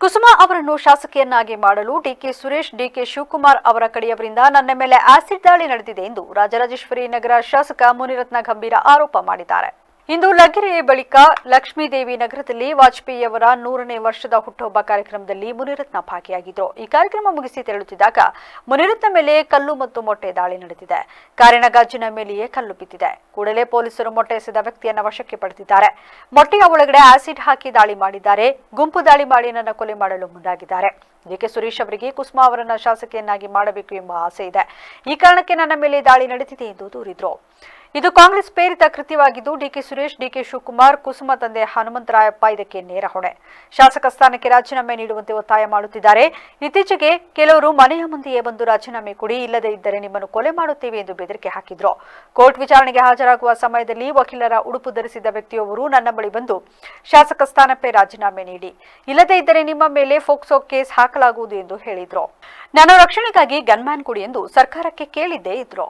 ಕುಸುಮಾ ಅವರನ್ನು ಶಾಸಕಿಯನ್ನಾಗಿ ಮಾಡಲು DK Suresh, DK Shivakumar ಅವರ ಕಡೆಯವರಿಂದ ನನ್ನ ಮೇಲೆ ಆಸಿಡ್ ದಾಳಿ ನಡೆದಿದೆ ಎಂದು ರಾಜರಾಜೇಶ್ವರಿ ನಗರ ಶಾಸಕ ಮುನಿರತ್ನ ಗಂಭೀರ ಆರೋಪ ಮಾಡಿದ್ದಾರೆ. ಇಂದು ಲಗ್ಗೆರೆ ಬಳಿಕ ಲಕ್ಷ್ಮೀದೇವಿ ನಗರದಲ್ಲಿ ವಾಜಪೇಯಿ ಅವರ ನೂರನೇ ವರ್ಷದ ಹುಟ್ಟುಹಬ್ಬ ಕಾರ್ಯಕ್ರಮದಲ್ಲಿ ಮುನಿರತ್ನ ಭಾಗಿಯಾಗಿದ್ರು. ಈ ಕಾರ್ಯಕ್ರಮ ಮುಗಿಸಿ ತೆರಳುತ್ತಿದ್ದಾಗ ಮುನಿರತ್ನ ಮೇಲೆ ಕಲ್ಲು ಮತ್ತು ಮೊಟ್ಟೆ ದಾಳಿ ನಡೆದಿದೆ. ಕಾರಿನ ಗಾಜಿನ ಮೇಲೆಯೇ ಕಲ್ಲು ಬಿದ್ದಿದೆ. ಕೂಡಲೇ ಪೊಲೀಸರು ಮೊಟ್ಟೆ ಎಸೆದ ವ್ಯಕ್ತಿಯನ್ನ ವಶಕ್ಕೆ ಪಡೆದಿದ್ದಾರೆ. ಮೊಟ್ಟೆಯ ಒಳಗಡೆ ಆಸಿಡ್ ಹಾಕಿ ದಾಳಿ ಮಾಡಿದ್ದಾರೆ. ಗುಂಪು ದಾಳಿ ಮಾಡಿ ನನ್ನ ಕೊಲೆ ಮಾಡಲು ಮುಂದಾಗಿದ್ದಾರೆ. ಡಿಕೆ ಸುರೇಶ್ ಅವರಿಗೆ ಕುಸುಮಾ ಅವರನ್ನ ಶಾಸಕಿಯನ್ನಾಗಿ ಮಾಡಬೇಕು ಎಂಬ ಆಸೆ ಇದೆ. ಈ ಕಾರಣಕ್ಕೆ ನನ್ನ ಮೇಲೆ ದಾಳಿ ನಡೆದಿದೆ ಎಂದು ದೂರಿದ್ರು. ಇದು ಕಾಂಗ್ರೆಸ್ ಪ್ರೇರಿತ ಕೃತ್ಯವಾಗಿದ್ದು, ಡಿಕೆ ಸುರೇಶ್ ಡಿಕೆ ಶಿವಕುಮಾರ್, ಕುಸುಮ ತಂದೆ ಹನುಮಂತರಾಯಪ್ಪ ಇದಕ್ಕೆ ನೇರ ಹೊಣೆ. ಶಾಸಕ ಸ್ಥಾನಕ್ಕೆ ರಾಜೀನಾಮೆ ನೀಡುವಂತೆ ಒತ್ತಾಯ ಮಾಡುತ್ತಿದ್ದಾರೆ. ಇತ್ತೀಚೆಗೆ ಕೆಲವರು ಮನೆಯ ಮುಂದೆಯೇ ಬಂದು ರಾಜೀನಾಮೆ ಕೊಡಿ, ಇಲ್ಲದೇ ಇದ್ದರೆ ನಿಮ್ಮನ್ನು ಕೊಲೆ ಮಾಡುತ್ತೇವೆ ಎಂದು ಬೆದರಿಕೆ ಹಾಕಿದ್ರು. ಕೋರ್ಟ್ ವಿಚಾರಣೆಗೆ ಹಾಜರಾಗುವ ಸಮಯದಲ್ಲಿ ವಕೀಲರ ಉಡುಪು ಧರಿಸಿದ್ದ ವ್ಯಕ್ತಿಯೊಬ್ಬರು ನನ್ನ ಬಳಿ ಬಂದು ಶಾಸಕ ಸ್ಥಾನಕ್ಕೆ ರಾಜೀನಾಮೆ ನೀಡಿ. ಇಲ್ಲದೇ ಇದ್ದರೆ ನಿಮ್ಮ ಮೇಲೆ ಫೋಕ್ಸೋ ಕೇಸ್ ಹಾಕಲಾಗುವುದು ಎಂದು ಹೇಳಿದ್ರು. ನಾನು ರಕ್ಷಣೆಗಾಗಿ ಗನ್ಮ್ಯಾನ್ ಕೊಡಿ ಎಂದು ಸರ್ಕಾರಕ್ಕೆ ಕೇಳಿದ್ದೇ ಇದ್ರು.